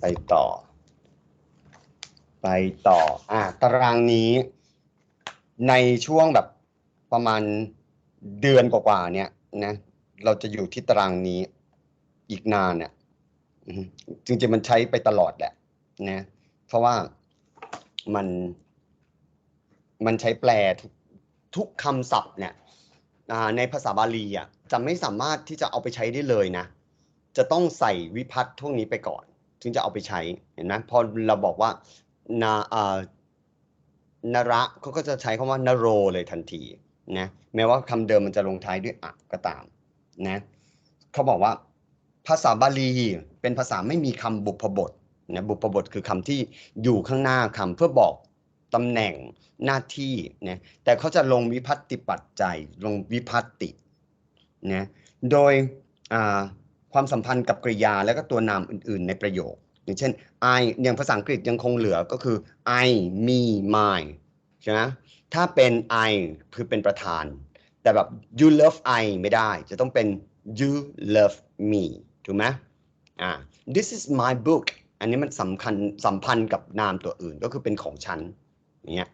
ไปต่อ ไปต่อ อ่าตารางนี้ ในช่วงแบบประมาณเดือนกว่าๆเนี่ยนะ เราจะอยู่ที่ตารางนี้อีกนานเนี่ยจริงๆมันใช้ไปตลอดแหละนะเพราะว่ามันมันใช้แปลทุกทุกคำศัพท์เนี่ยในภาษาบาลีอะจะไม่สามารถที่จะเอาไปใช้ได้เลยนะ จะต้องใส่วิพัฒน์พวกนี้ไปก่อน ถึงจะเอาไปใช้เห็นไหมพอเราบอกว่านาอ่านระเขาก็จะใช้คำว่านโรเลยทันทีนะแม้ว่าคำเดิมมันจะลงท้ายด้วยอะก็ตามนะเขาบอกว่าภาษาบาลีเป็นภาษาไม่มีคำบุพบทนะบุพบทคือคำที่อยู่ข้างหน้าคำเพื่อบอกตำแหน่งหน้าที่นะแต่เขาจะลงวิพัตติปัจจัยลงวิพัตตินะโดยอ่า ความสัมพันธ์กับกริยาและก็ตัวนามอื่น ๆ ในประโยค อย่างเช่น I อย่างภาษาอังกฤษยังคงเหลือก็คือ I me my ใช่ไหมถ้าเป็น I คือเป็นประธาน แต่แบบ you love I ไม่ได้ จะต้องเป็น you love me ถูกไหมอ่า this is my book อันนี้มันสำคัญสัมพันธ์กับนามตัวอื่นก็คือเป็นของฉันอย่างเงี้ย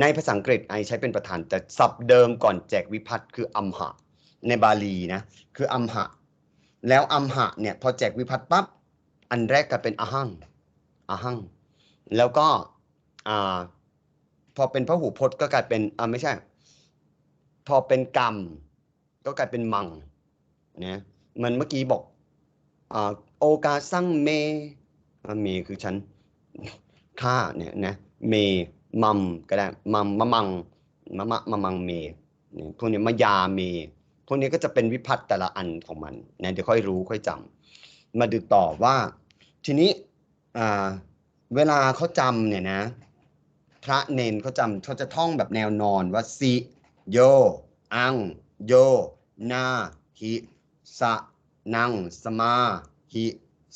ในภาษาอังกฤษ I ใช้เป็นประธานแต่ศัพท์เดิมก่อนแจกวิพัตน์คืออัมหะ ในบาลีนะ คืออัมหะ แล้วอัมหะเนี่ยพอแจกวิพัตปั๊บอันแรกกลายเป็นอหังอหัง แล้วก็อ่าพอเป็นพระหูพจน์ก็กลายเป็นอ่าไม่ใช่ พอเป็นกรรม ก็กลายเป็นมังนะเหมันเมื่อกี้บอกอ่าโอกาสั่งเมเมคือฉันข้าเนี่ยนะเมมัมก็ได้มัมมะมังมะมะมะมังเมเนี่ยพวกนี้มายาเม พวกนี้ก็จะเป็นวิพัตน์แต่ละอันของมันนะเดี๋ยวค่อยรู้ค่อยจำมาดูต่อว่า ทีนี้เวลาเขาจำเนี่ยนะ พระเนนเขาจำเขาจะท่องแบบแนวนอนว่าสิโย อัง โย นาหิสะนัง สมาหิ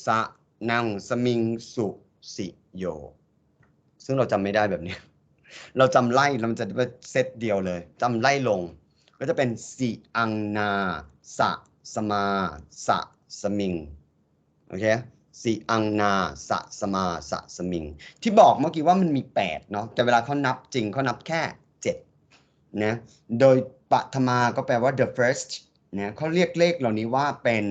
สะนัง สมิง สุสิโย ซึ่งเราจำไม่ได้แบบนี้ เราจำไล่เราจะเซตเดียวเลยจำไล่ลง ก็จะเป็นสิอังนาสะสมาสะสมิงโอเคสิอังนาสะสมาสะสมิง ที่บอกเมื่อกี้ว่ามันมี 8 เนาะแต่เวลาเขานับจริงเขานับแค่ 7 นะ โดยปฐมาก็แปลว่า the first นะเขาเรียกเลขเหล่านี้ว่าเป็น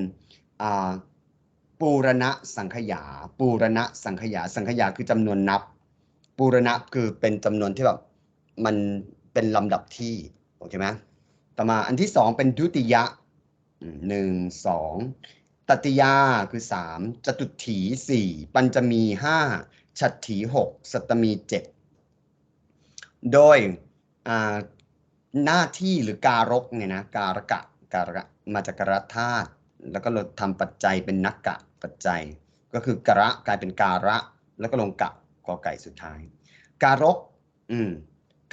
ปูรณะสังขยา ปูรณะสังขยา สังขยาคือจำนวนนับ ปูรณะคือเป็นจำนวนที่แบบมันเป็นลำดับที่ โอเคไหม ต่อมาอันที่สองเป็นดุติยะหนึ่งสองตติยาคือสามจตุถีสี่ปัญจมีห้าฉัตถีหกสัตมีเจ็ดโดยหน้าที่หรือการกเนี่ยนะการกะการกะมาจากกรธาตุแล้วก็เราทำปัจจัยเป็นนักกะปัจจัย ก็คือกระกลายเป็นการะ แล้วก็ลงกะกอไก่สุดท้าย การกอืม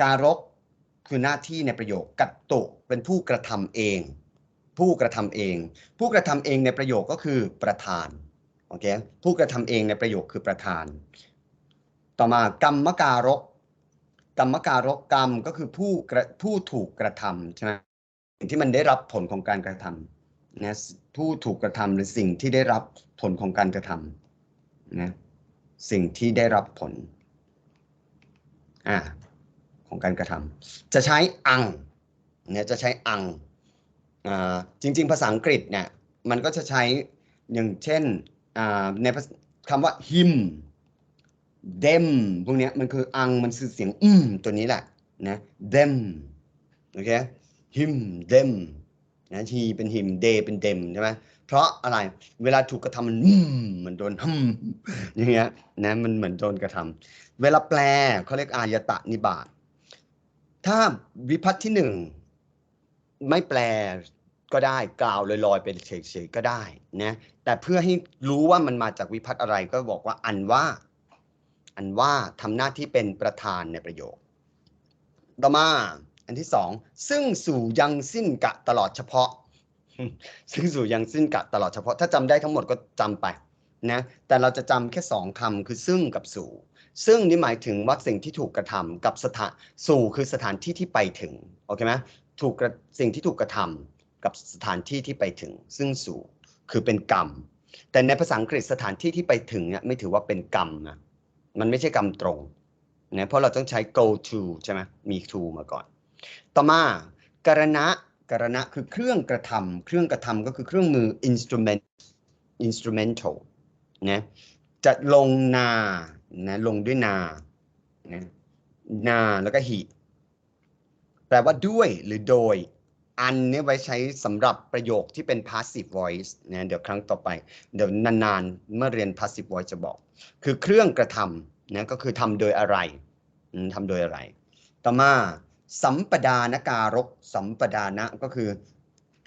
การก คือหน้าที่ในประโยคกัตตุเป็นผู้กระทำเอง ผู้กระทำเอง ผู้กระทำเองในประโยคก็คือประธานโอเคผู้กระทำเองในประโยคคือประธาน ต่อมากรรมการก กรรมการกกรรมก็คือผู้กระผู้ถูกกระทำใช่ไหมสิ่งที่มันได้รับผลของการกระทำนะผู้ถูกกระทำหรือสิ่งที่ได้รับผลของการกระทำนะสิ่งที่ได้รับผลอ่า ของการกระทำจะใช้อังเนี่ยจะใช้อังอ่าจริง ๆ ภาษาอังกฤษเนี่ยมันก็จะใช้อย่างเช่นอ่าในคำว่า him them พวกเนี้ยมันคืออังมันคือเสียงอืมตัวนี้แหละนะ them โอเค him them นะ he เป็น him they เป็น them ใช่ไหมเพราะอะไรเวลาถูกกระทำมันอืมเหมือนโดนฮึมอย่างเงี้ยนะมันเหมือนโดนกระทำเวลาแปลเขาเรียกอายตะนิบาต ถ้าวิพัฒน์ที่หนึ่งไม่แปลก็ได้กล่าวลอยๆไปเฉยๆก็ได้นะแต่เพื่อให้รู้ว่ามันมาจากวิพัฒน์อะไรก็บอกว่าอันว่า อันว่าทำหน้าที่เป็นประธานในประโยค ต่อมาอันที่สองซึ่งสู่ยังสิ้นกะตลอดเฉพาะ ซึ่งสู่ยังสิ้นกะตลอดเฉพาะ ถ้าจำได้ทั้งหมดก็จำไปนะแต่เราจะจำแค่สองคำคือซึ่งกับสู่ ซึ่งนี่หมายถึงว่าสิ่งที่ถูกกระทำกับสถานสู่คือสถานที่ที่ไปถึงโอเคไหมถูกสิ่งที่ถูกกระทำกับสถานที่ที่ไปถึง ซึ่งสู่คือเป็นกรรม แต่ในภาษาอังกฤษสถานที่ที่ไปถึงเนี่ยไม่ถือว่าเป็นกรรมนะมันไม่ใช่กรรมตรงนะเพราะเราต้องใช้ go to ใช่ไหมมี to มาก่อน ต่อมาการณะการณะคือเครื่องกระทำเครื่องกระทำก็คือเครื่องมือ instrument instrumental นะจะลงนา นะลงด้วยนานะนาแล้วก็ he แปลว่าด้วยหรือโดย อันนี่ยไว้ใช้สำหรับประโยคที่เป็น passive voice นะเดี๋ยวครั้งต่อไป เดี๋ยวนานๆ เมื่อเรียน passive voice จะบอก คือเครื่องกระทำนะก็คือทำโดยอะไรทำโดยอะไร ต่อมาสัมปดานการก สัมปดานะก็คือ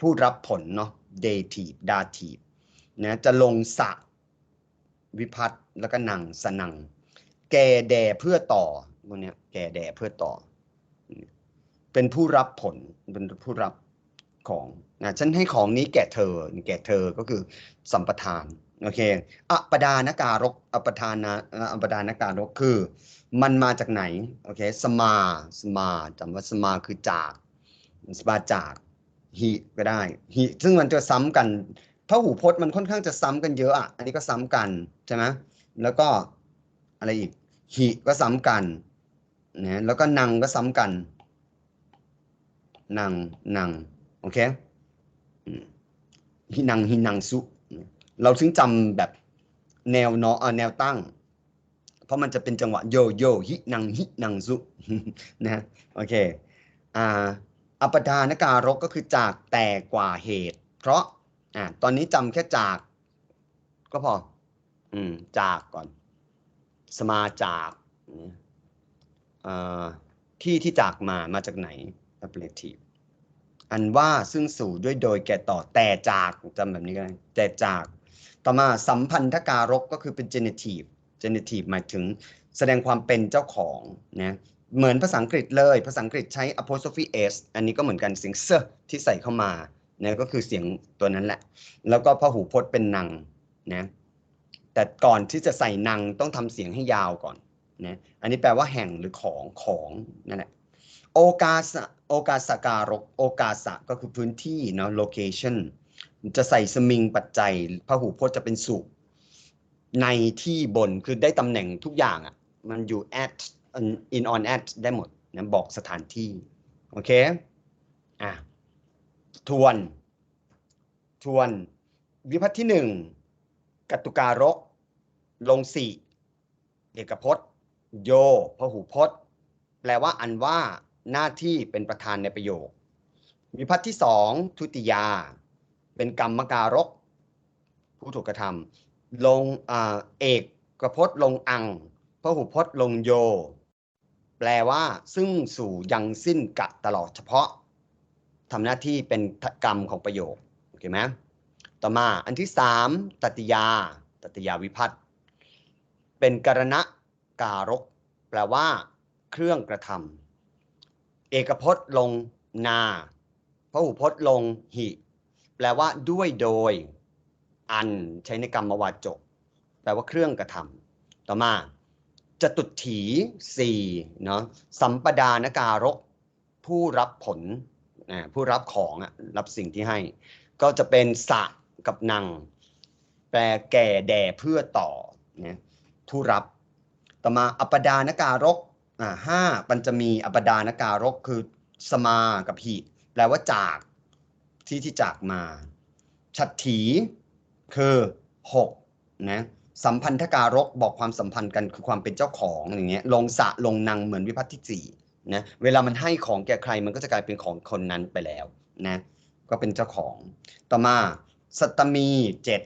ผู้รับผลเนาะ dative dative นะจะลงสะวิพัตน์แล้วก็นังสนัง แก่แด่เพื่อต่อพวกนี้แก่แด่เพื่อต่อ เป็นผู้รับผลเป็นผู้รับของนะฉันให้ของนี้แก่เธอ แก่เธอก็คือสัมปทานโอเคอัปดานการกอัปทานะอัปดานการกคือ มันมาจากไหนโอเคสมาสมาจำว่าสมาคือจากสมาจากหิก็ได้หิซึ่งมันจะซ้ำกันพระหูพจน์มันค่อนข้างจะซ้ำกันเยอะอะอันนี้ก็ซ้ำกันใช่ไหมแล้วก็อะไรอีก หิก็ซ้ำกันนะแล้วก็นังก็ซ้ำกันนังนังโอเคอืมหินังหินังสุ เราถึงจำแบบแนวเนาะเออแนวตั้ง เพราะมันจะเป็นจังหวะโยโยหินังหินังสุนะโอเคอ่าอัปดานการกก็คือจากแต่กว่าเหตุ เพราะอ่าตอนนี้จำแค่จากก็พอ อืม จากก่อน สมาจากที่ที่จากมามาจากไหน apparative อันว่าซึ่งสู่ด้วยโดยแก่ต่อแต่จากจำแบบนี้ก็ได้แต่จาก ต่อมาสัมพันธการกก็คือเป็น genitive genitive หมายถึงแสดงความเป็นเจ้าของนะเหมือนภาษาอังกฤษเลย ภาษาอังกฤษใช้ apostrophe s อันนี้ก็เหมือนกันเสียงเซที่ใส่เข้ามานะก็คือเสียงตัวนั้นแหละ แล้วก็พหูพจน์เป็นนังนะ แต่ก่อนที่จะใส่นังต้องทำเสียงให้ยาวก่อนนะอันนี้แปลว่าแห่งหรือของของนั่นแหละโอกาสโอกาสการกโอกาสะก็คือพื้นที่เนาะ location จะใส่สมิงปัจจัยพหูพจน์จะเป็นสุในที่บนคือได้ตำแหน่งทุกอย่างอะมันอยู่ at in on at ได้หมดนะบอกสถานที่ โอเคอะทวน ทวน วิพัฒน์ที่หนึ่งกัตุการก ลงสี่เอกพจน์ โยพหูพจน์ แปลว่าอันว่าหน้าที่เป็นประธานในประโยค วิพัฒน์ที่สองทุติยา เป็นกรรมการก ผู้ถูกกระทำลงอเอกกพจน์ลงอังพระหูพจน์ลงโย แปลว่าซึ่งสู่ยังสิ้นกะตลอดเฉพาะทำหน้าที่เป็นกรรมของประโยคโอเคไหมต่อมาอันที่สามตติยา ตติยาวิพัฒน์ เป็นกรณะการก แปลว่า เครื่องกระทำเอกพจน์ลงนาพระหูพจน์ลงหิ แปลว่าด้วยโดย อันใช้ในกรรมวาจก แปลว่าเครื่องกระทำต่อมาจตุถีสี่เนาะสัมปดานการก ผู้รับผลผู้รับของรับสิ่งที่ให้ ก็จะเป็นสะกับนัง แปลแก่แด่เพื่อต่อนะ ผู้รับต่อมาอปดานการกอ่าห้าปัญจะมีอปดานการกคือสมากับหิแปลว่าจากที่ที่จากมาฉัตรถีคือหกนะสัมพันธการกบอกความสัมพันธ์กันคือความเป็นเจ้าของอย่างเงี้ยลงสะลงนางเหมือนวิพัฒน์ที่สี่นะเวลามันให้ของแก่ใครมันก็จะกลายเป็นของคนนั้นไปแล้วนะก็เป็นเจ้าของ ต่อมา สัตมีเจ็ด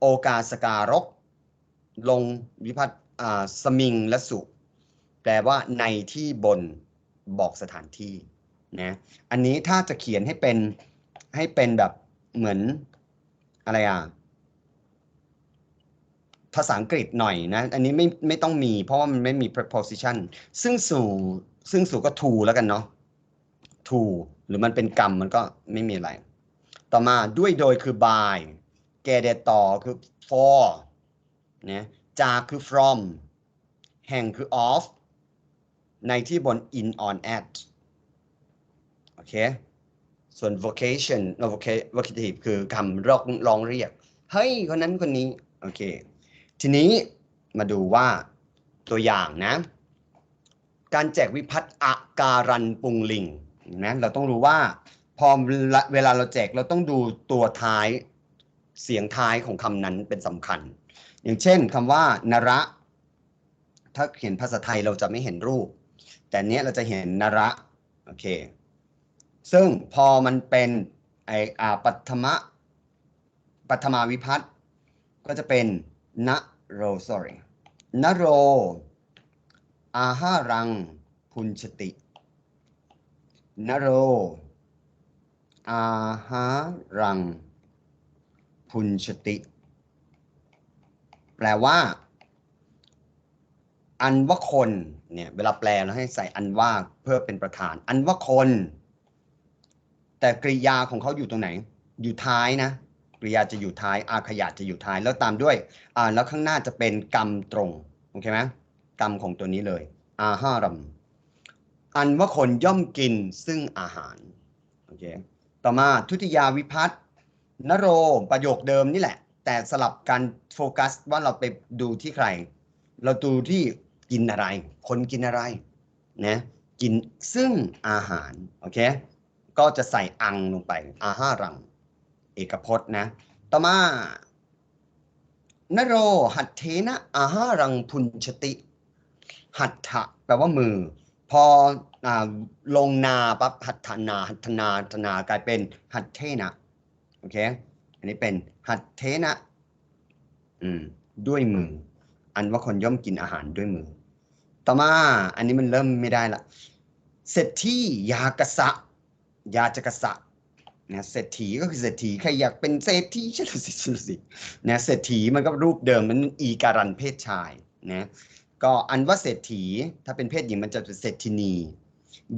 โอกาสการก ลงวิพัฒน์อ่าสมิงและสุ แปลว่าในที่บนบอกสถานที่นะอันนี้ถ้าจะเขียนให้เป็นให้เป็นแบบเหมือนอะไรอะภาษาอังกฤษหน่อยนะ อันนี้ไม่ไม่ต้องมี เพราะว่ามันไม่มี preposition ซึ่งสู่ซึ่งสู่ก็ to แล้วกันเนาะ to หรือมันเป็นกรรมมันก็ไม่มีอะไร ต่อมาด้วยโดยคือ by แกเดต่อคือ for นะจากคือ from แห่งคือ of ในที่บน in on at โอเค ส่วน vocation vocative คือคำร้องร้องเรียก เฮ้ย คนนั้นคนนี้ โอเค ทีนี้มาดูว่าตัวอย่างนะ การแจกวิพัฒน์อาการันปุงลิงนะเราต้องรู้ว่าพอเวลาเราแจกเราต้องดูตัวท้ายเสียงท้ายของคำนั้นเป็นสำคัญ อย่างเช่นคำว่านระ ถ้าเขียนภาษาไทยเราจะไม่เห็นรูป แต่เนี้ยเราจะเห็นนระโอเคซึ่งพอมันเป็นไออาปัทมะปัทมาวิพัฒน์ก็จะเป็นนโร sorry นโร อาหารังพุนชตินโร อาหารังพุนชติ แปลว่า อันว่าคนเนี่ย เวลาแปลเราให้ใส่อันว่าเพื่อเป็นประธาน อันว่าคน แต่กริยาของเขาอยู่ตรงไหน อยู่ท้ายนะกริยาจะอยู่ท้าย อาขยะจะอยู่ท้าย แล้วตามด้วยอ่าแล้วข้างหน้าจะเป็นกรรมตรงโอเคไหมกรรมของตัวนี้เลย อาหารัมอันว่าคนย่อมกินซึ่งอาหารโอเคต่อมาทุติยาวิพัฒน์นโรประโยคเดิมนี่แหละ แต่สลับกันโฟกัสว่าเราไปดูที่ใคร เราดูที่กินอะไร คนกินอะไรนะกินซึ่งอาหารโอเคก็จะใส่อังลงไป อาหารัง เอกพจน์นะ ต่อมานโรหัตเทนะอาหารังพุนชติ หัตถะแปลว่ามือ พออลงนาปั๊บหัตถนาหัตถนาหัตถนากลายเป็นหัตเทนะโอเค อันนี้เป็นหัตเทนะอืมด้วยมือ อันว่าคนย่อมกินอาหารด้วยมือ ต่อมาอันนี้มันเริ่มไม่ได้ละเศรษฐียากษะ ยาจกษะนะเศรษฐีก็คือเศรษฐีใครอยากเป็นเศรษฐีช่ไหมสิสิสินะเศรษฐีมันก็รูปเดิมมันอีการันเพศชายนะก็อันว่าเศรษฐีถ้าเป็นเพศหญิงมันจะเป็นเศรษฐินี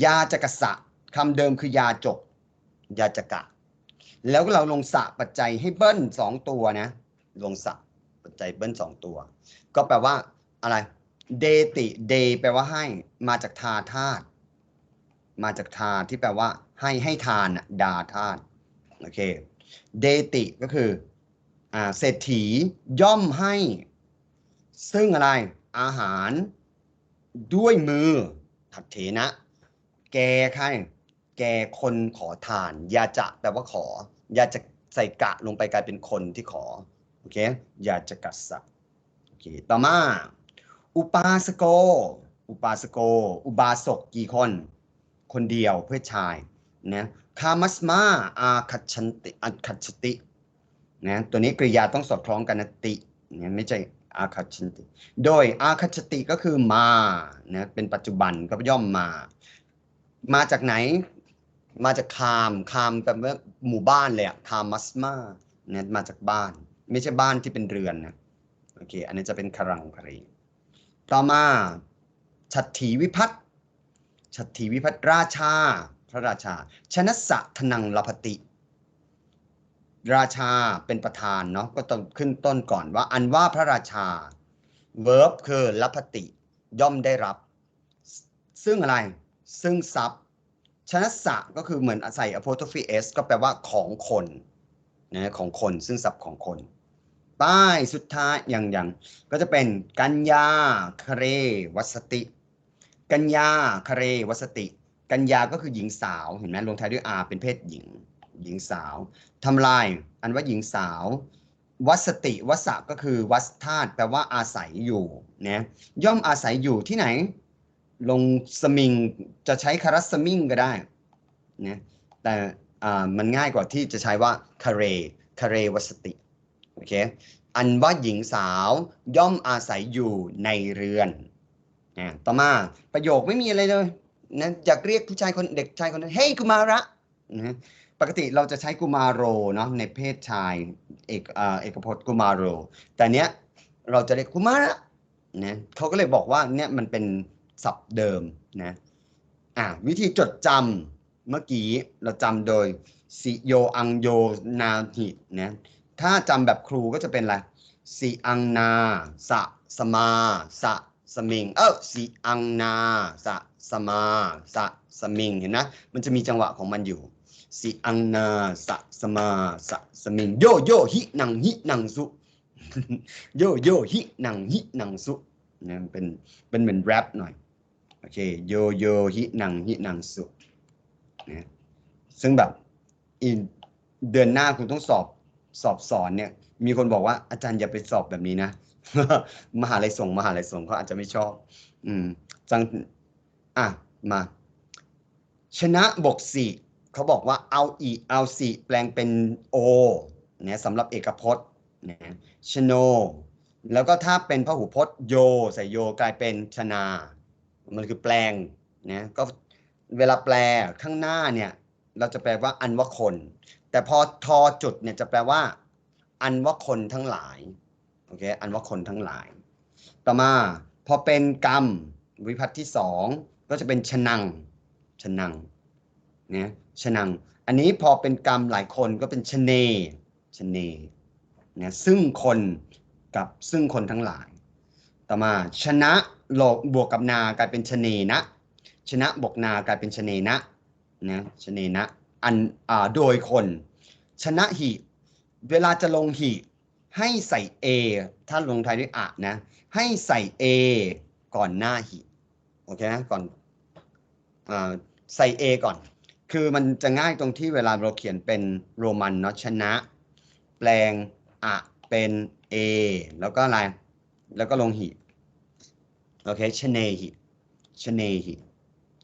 ยาจกษะคำเดิมคือยาจก ยาจกะ แล้วเราลงสะปัจจัยให้เบิ้ลสองตัวนะ ลงสะปัจจัยเบิ้ลสองตัว ก็แปลว่าอะไร เดติเดแปลว่าให้มาจากทาธาตุมาจากทาที่แปลว่า ให้ให้ทานดาธาตุโอเคเดติก็คืออ่าเศรษฐีย่อมให้ ซึ่งอะไรอาหารด้วยมือถัดเถนะ แกใคร แกคนขอทานยาจะแปลว่าขอ ยาจะใส่กะลงไปกลายเป็นคนที่ขอโอเคยาจะกัสสะโอเคต่อมา อุปาสโก อุปาสโก อุบาสกกี่คน คนเดียวเพื่อชายนะคามัสมาอาคัจฉันติอัคัจฉตินะตัวนี้กริยาต้องสอดคล้องกันนะติเนี่ยไม่ใช่อาคัจฉันติ โดยอาคัจฉติก็คือมานะเป็นปัจจุบันก็ย่อมมา มาจากไหน มาจากคามคามแปลว่าหมู่บ้านเลยอะคามัสมาเนี่ยมาจากบ้าน ไม่ใช่บ้านที่เป็นเรือนนะโอเค อันนี้จะเป็นครังครีต่อมาฉัตถีวิพัฒน์ฉัตถีวิพัฒน์ราชา พระราชา ชนะสะทนังลพติ ราชาเป็นประธานเนาะก็ต้องขึ้นต้นก่อนว่า อันว่าพระราชา verb คือลพติ ย่อมได้รับ ซึ่งอะไร ซึ่งทรัพย์ ชนะสะก็คือเหมือนใส่ apostrophe s ก็แปลว่าของคนนะของคนซึ่งทรัพย์ของคนป้ายสุดท้ายอย่างอย่างก็จะเป็นกัญญาคเรวัสติ กัญญาคเรวัสติ กัญญาก็คือหญิงสาวเห็นไหมลงท้ายด้วย r เป็นเพศหญิง หญิงสาวทำลาย อันว่าหญิงสาว วัสติวสะก็คือวัสธาตุแปลว่าอาศัยอยู่นะย่อมอาศัยอยู่ที่ไหน ลงสมิงจะใช้คารัสมิงก็ได้นะแต่อ่ามันง่ายกว่าที่จะใช้ว่าคาเรคาเรวสติโอเคอันว่าหญิงสาวย่อมอาศัยอยู่ในเรือนนะต่อมาประโยคไม่มีอะไรเลยนะอยากเรียกผู้ชายคนเด็กชายคนนั้นเฮ้ยกุมาระนะปกติเราจะใช้กุมารโรเนาะในเพศชายเอกอ่าเอกพจน์กุมารโร แต่เนี้ยเราจะเรียกกุมาระนะเขาก็เลยบอกว่าเนี่ยมันเป็น ศัพท์เดิมนะอ่าวิธีจดจำเมื่อกี้เราจำโดยสิโยอังโยนาหินะถ้าจำแบบครูก็จะเป็นอะไรสิอังนาสะสมาสะสมิง เออสิอังนาสะสมาสะสมิงเห็นนะมันจะมีจังหวะของมันอยู่สิอังนาสะสมาสะสมิงโยโยหินังหินังสุโยโยหินังหินังสุนะเป็นเป็นเหมือนแรปหน่อย โอเคโยโยหินังหินังสุนะซึ่งแบบอีเดือนหน้าคุณต้องสอบสอบสอนเนี่ย มีคนบอกว่าอาจารย์อย่าไปสอบแบบนี้นะ มหาลัยส่งมหาลัยส่งเขาอาจจะไม่ชอบ อืม จัง อะ มา ชนะบกสี่เขาบอกว่าเอาอีเอาสี่แปลงเป็นโอเนี่ยสำหรับเอกพจน์นะชโน แล้วก็ถ้าเป็นพหูพจน์โยใส่โยกลายเป็นชนา มันคือแปลงนะก็เวลาแปลข้างหน้าเนี่ยเราจะแปลว่าอันว่าคน แต่พอทอจุดเนี่ยจะแปลว่า อันว่าคนทั้งหลายโอเคอันว่าคนทั้งหลาย ต่อมาพอเป็นกรรมวิพัตที่สองก็จะเป็นชนังชนังเนี่ยชนัง อันนี้พอเป็นกรรมหลายคนก็เป็นชเนชเนเนี่ยซึ่งคนกับซึ่งคนทั้งหลาย ต่อมาชนะโลกบวกกับนากลายเป็นชเนนะ ชนะบวกนากลายเป็นชเนนะนะชเนนะอันอ่าโดยคน ชนะหิเวลาจะลงหิให้ใส่ A ถ้าลงท้ายด้วยอะนะ ให้ใส่ A ก่อนหน้าหิโอเคนะก่อนอาใส่ A ก่อน คือมันจะง่ายตรงที่เวลาเราเขียนเป็นโรมันเนาะชนะ แปลงอะเป็น A แล้วก็อะไร แล้วก็ลงหิโอเคชเนหิชเนหิ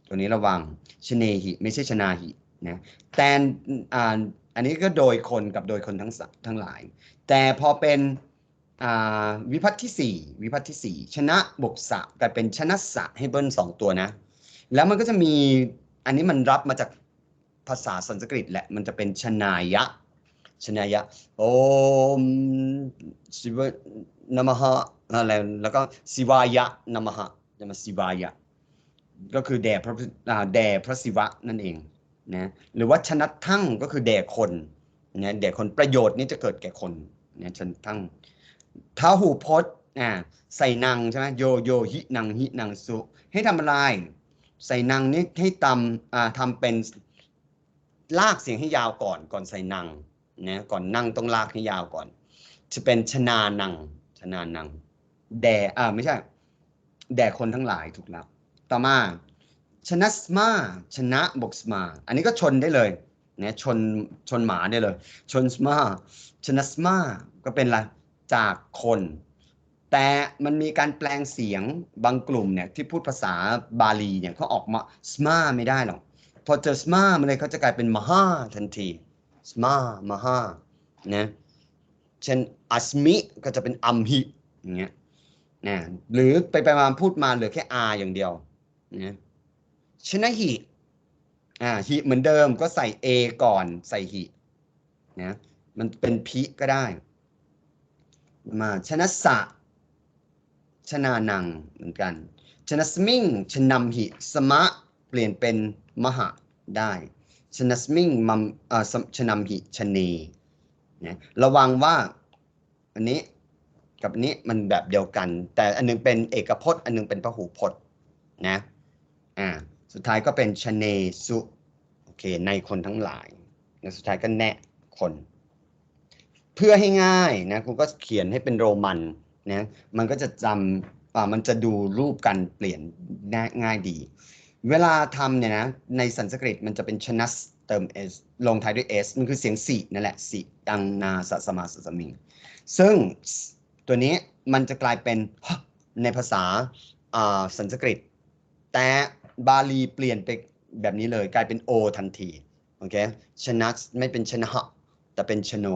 ตัวนี้ระวังชเนหิไม่ใช่ชนาหินะแต่อ่าอันนี้ก็โดยคนกับโดยคนทั้งทั้งหลาย แต่พอเป็นอ่าวิพัตน์ที่สี่วิพัตน์ที่สี่ชนะบกสะกลายเป็นชนะสะให้เบิ้ลสองตัวนะ แล้วมันก็จะมีอันนี้มันรับมาจากภาษาสันสกฤตแหละ มันจะเป็นชนายะ ชนายะ โอมสิวะนามหะ อะไรแล้วก็สิวายะนามหะจะมาสิวายะ ก็คือแด่พระแด่พระศิวะนั่นเองนะหรือว่าชนะทั้งก็คือแด่คนนะแด่คนประโยชน์นี้จะเกิดแก่คนนะชนะทั้งท้าหูพจน์อ่าใส่นางใช่ไหมโยโยหินังหินังสุ ให้ทำอะไร ใส่นางนี้ให้ตำอ่าทำเป็นลากเสียงให้ยาวก่อนก่อนใส่นางนะก่อนนั่งต้องลากให้ยาวก่อน จะเป็นชนานังชนานัง แด่อ่าไม่ใช่ แด่คนทั้งหลายถูกแล้วต่อมาชนะสมาชนะบกสมา อันนี้ก็ชนได้เลยนะชนชนหมาได้เลย ชนสมาชนะสมาก็เป็นอะไรจากคน แต่มันมีการแปลงเสียงบางกลุ่มเนี่ยที่พูดภาษาบาลีเนี่ยเขาออกมาสมาไม่ได้หรอกพอเจอสมามันเลยเขาจะกลายเป็นมหาทันทีสมามหานะเช่นอัสมิก็จะเป็นอัมหิอย่างเงี้ย นะหรือไปไปมาพูดมาเหลือแค่อาอย่างเดียวนะชนะหิอ่าหิเหมือนเดิมก็ใส่ A ก่อนใส่หินะมันเป็นพิก็ได้ มาชนะสะ ชนานังเหมือนกัน ชนะสมิงชนำหิสมะเปลี่ยนเป็นมหะได้ชนะสมิงมัมอ่อสมชนำหิชเนนะระวังว่าอันนี้ กับนี้มันแบบเดียวกัน แต่อันหนึงเป็นเอกพจน์ อันหนึงเป็นพหูพจน์นะอ่าสุดท้ายก็เป็นชเนสุโอเคในคนทั้งหลายแลสุดท้ายก็แนะคน เพื่อให้ง่ายนะคุณก็เขียนให้เป็นโรมันนะมันก็จะจำอ่ามันจะดูรูปการเปลี่ยนง่ายง่ายดี เวลาทำเนี่ยนะในสันสกฤตมันจะเป็นชนะเติม s ลงท้ายด้วย s มันคือเสียงสีนั่นแหละสีดังนาสะสมาสะสมิงซึ่ง ตัวนี้มันจะกลายเป็นในภาษาอ่าสันสกฤต แต่บาลีเปลี่ยนไปแบบนี้เลยกลายเป็น o ทันทีโอเคชนะไม่เป็นชนะแต่เป็นชโน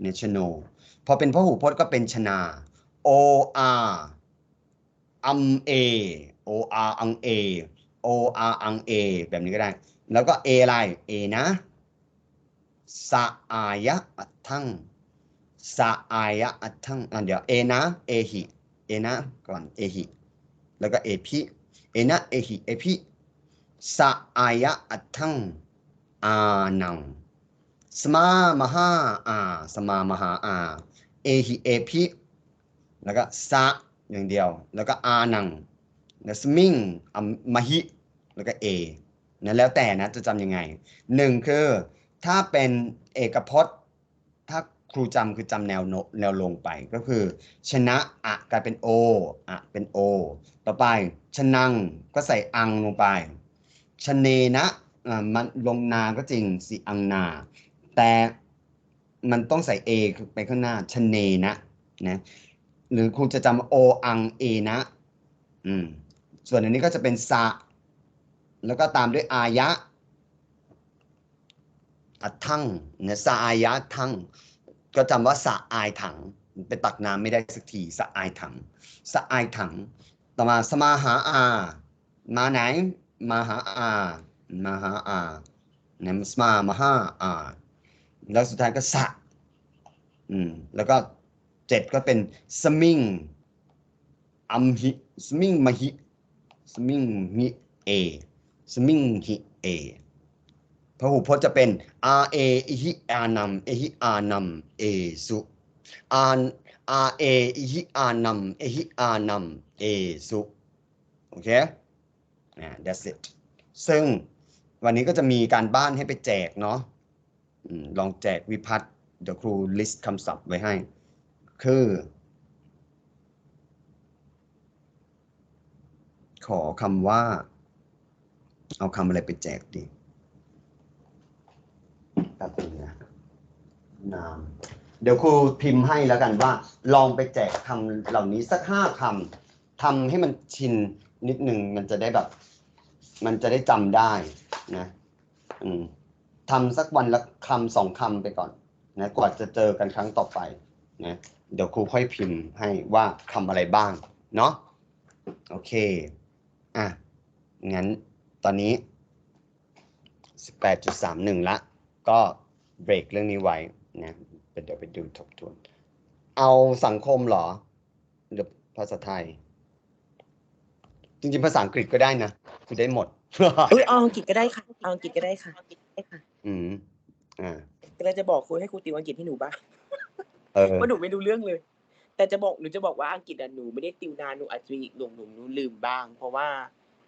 เนี่ยชโนพอเป็นพหูพจน์ก็เป็นชนา o r อัมเอ o r อังเอ o r อังเอแบบนี้ก็ได้ แล้วก็ a อะไร a นะสะอายะอัตถัง สะอายะอัตถังอะเดี๋ยว a นะ a หิ a นะก่อน a หิแล้วก็ a พิ a นะ a หิ a พิสะอายะอัตถังอานังสมามหาอาสมามหาอาเอหิเอพิแล้วก็สะอย่างเดียว แล้วก็อานังแล้วสมิงอมหิแล้วก็เอนะแล้วแต่นะจะจำยังไงหนึ่งคือถ้าเป็นเอกพจน์ ครูจำคือจำแนวโนแนวลงไปก็คือ ชนะอะกลายเป็นโออะเป็นโอต่อไป ชนังก็ใส่อังลงไป ชเนนะมันลงนาก็จริงสิอังนา แต่มันต้องใส่เอไปข้างหน้า ชเนนะนะหรือครูจะจำโออังเอนะอืมส่วนอันนี้ก็จะเป็นสะ แล้วก็ตามด้วยอายะอัดทั้งเนี่ยสะอายะทั้ง ก็จำว่าสะอายถังไปตักน้ำไม่ได้สักทีสะอายถังสะอายถัง ต่อมาสมาหาอา มาไหน มาหาอา มาหาอาเนี่ยสมามาหาอาแล้วสุดท้ายก็สะอืมแล้วก็เจ็ดก็เป็นสมิงอัมหิสมิงมหิสมิงหิเอสมิงหิเอ พหูพจน์จะเป็นอาเออิหิอานัมเอหิอานัมเอสุอานอาเออิหิอานัมเอหิอานัมเอสุโอเค that's it ซึ่งวันนี้ก็จะมีการบ้านให้ไปแจกเนาะลองแจกวิพัฒน์เดี๋ยวครู list คำศัพท์ไว้ให้ คือ ขอคำว่า เอาคำอะไรไปแจกดี ป๊บนึงนะนามเดี๋ยวครูพิมพ์ให้แล้วกันว่า ลองไปแจกคำเหล่านี้สักห้าคำทำให้มันชินนิดหนึ่งมันจะได้แบบ มันจะได้จำได้นะอืมทำสักวันละคำสองคำไปก่อนนะกว่าจะเจอกันครั้งต่อไปนะเดี๋ยวครูค่อยพิมพ์ให้ว่าคำอะไรบ้าง เนาะโอเค อะ งั้นตอนนี้ 18.31ละ ก็เบรกเรื่องนี้ไว้นะเดี๋ยวไปดูทบทวน เอาสังคมเหรอ หรือภาษาไทย จริงๆ ภาษาอังกฤษก็ได้นะ คือได้หมดเอ้ยเอาอังกฤษก็ได้ค่ะเอาอังกฤษก็ได้ค่ะได้ค่ะ อืมอ่าก็เลยจะบอกครูให้ครูติวอังกฤษให้หนูบ้างเออว่าหนูไม่รู้เรื่องเลย แต่จะบอกหนูจะบอกว่าอังกฤษอะหนูไม่ได้ติวนานหนูอาจจะหลงหลงหนูลืมบ้าง เพราะว่า